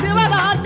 Se va.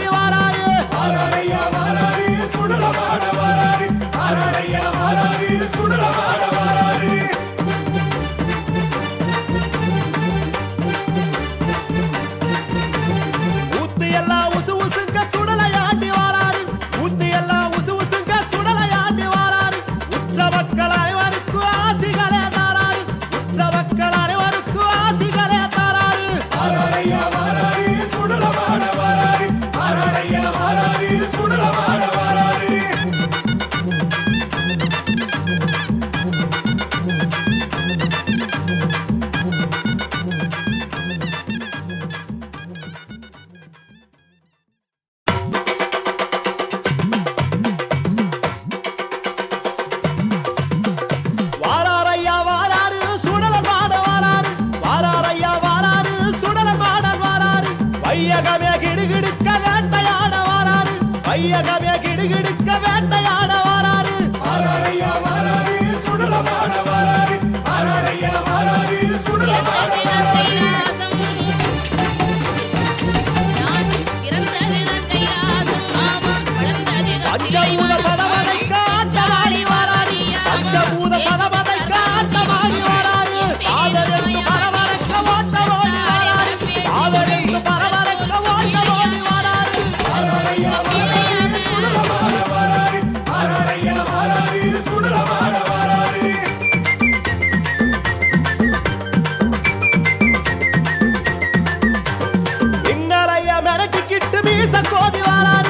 வாராரு கிடுகிடுக்க வேட்டையாட வாராரு. வாராரு சுடலமாட வாராரு வாராரு சுடலமாட sacode o arado.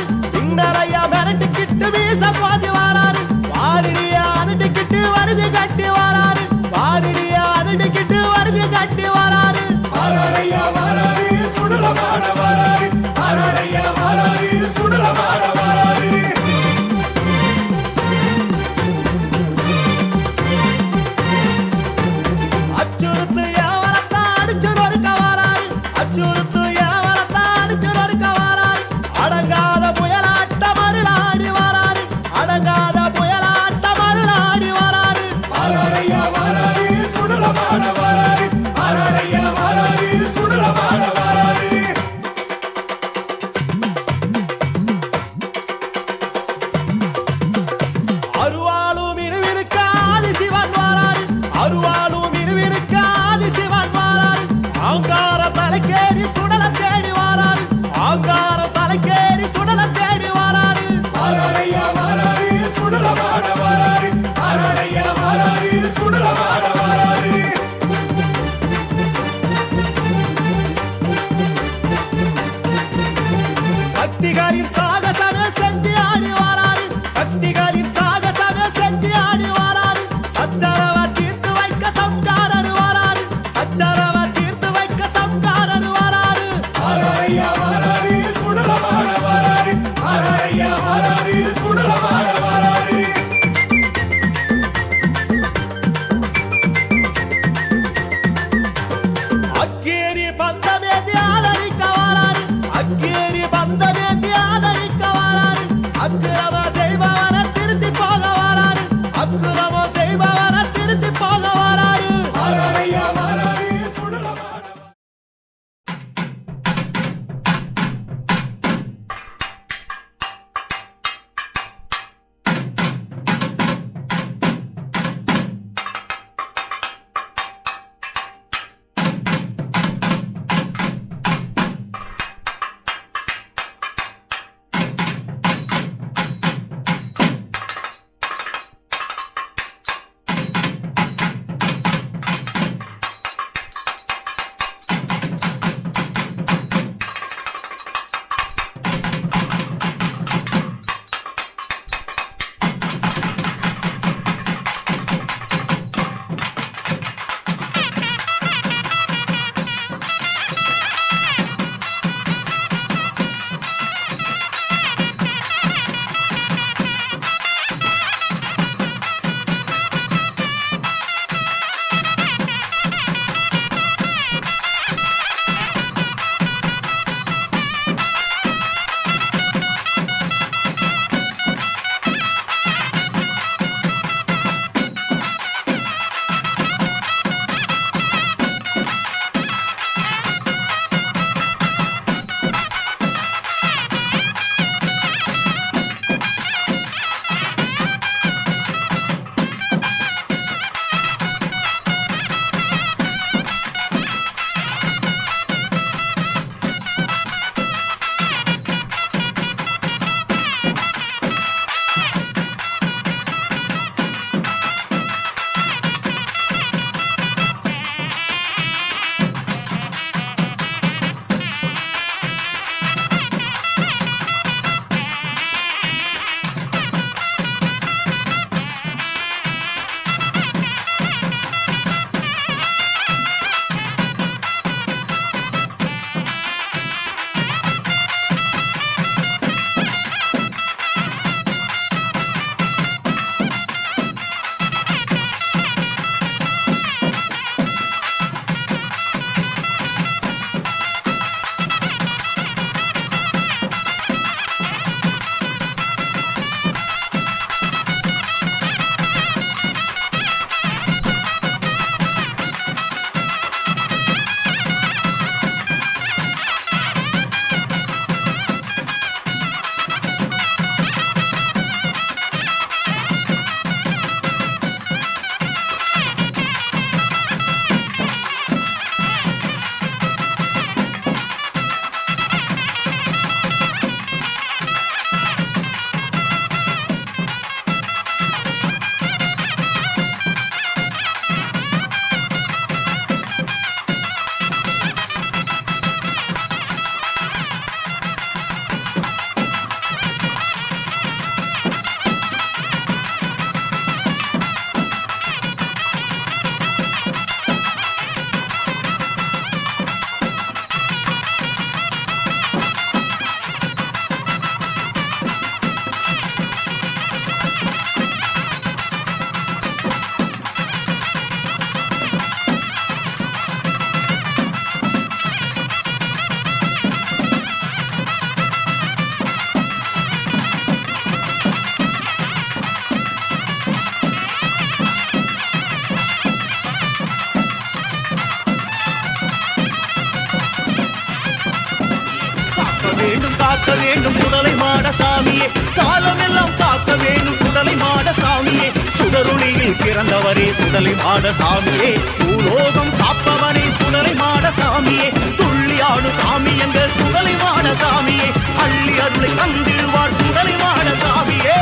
வேணும் சுடலை மாட சாமியே. சுடருளியில் சிறந்தவரே சுடலை மாட சாமியே. பூலோகம் காப்பவனே சுடலை மாட சாமியே. துள்ளி ஆடு சாமி எங்க சுடலை மாட சாமியே. அள்ளி அருளை தந்திடுவார் சுடலை மாட சாமியே.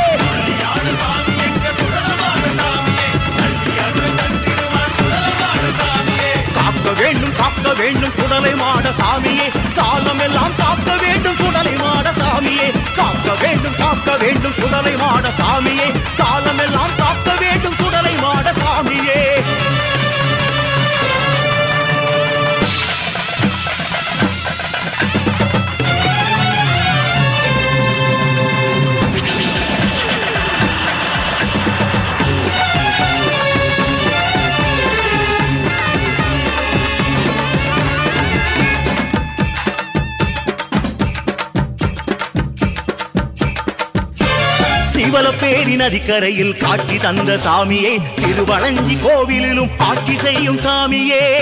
காக்க வேண்டும் காக்க வேண்டும் சுடலை மாட சாமியே. வேண்டும் வேண்டும் சுடலை மாட சாமியே. பேரி நதிக்கரையில் காட்சி தந்த சாமியே. திருவளஞ்சி கோவிலிலும் ஆட்சி செய்யும் சாமியே.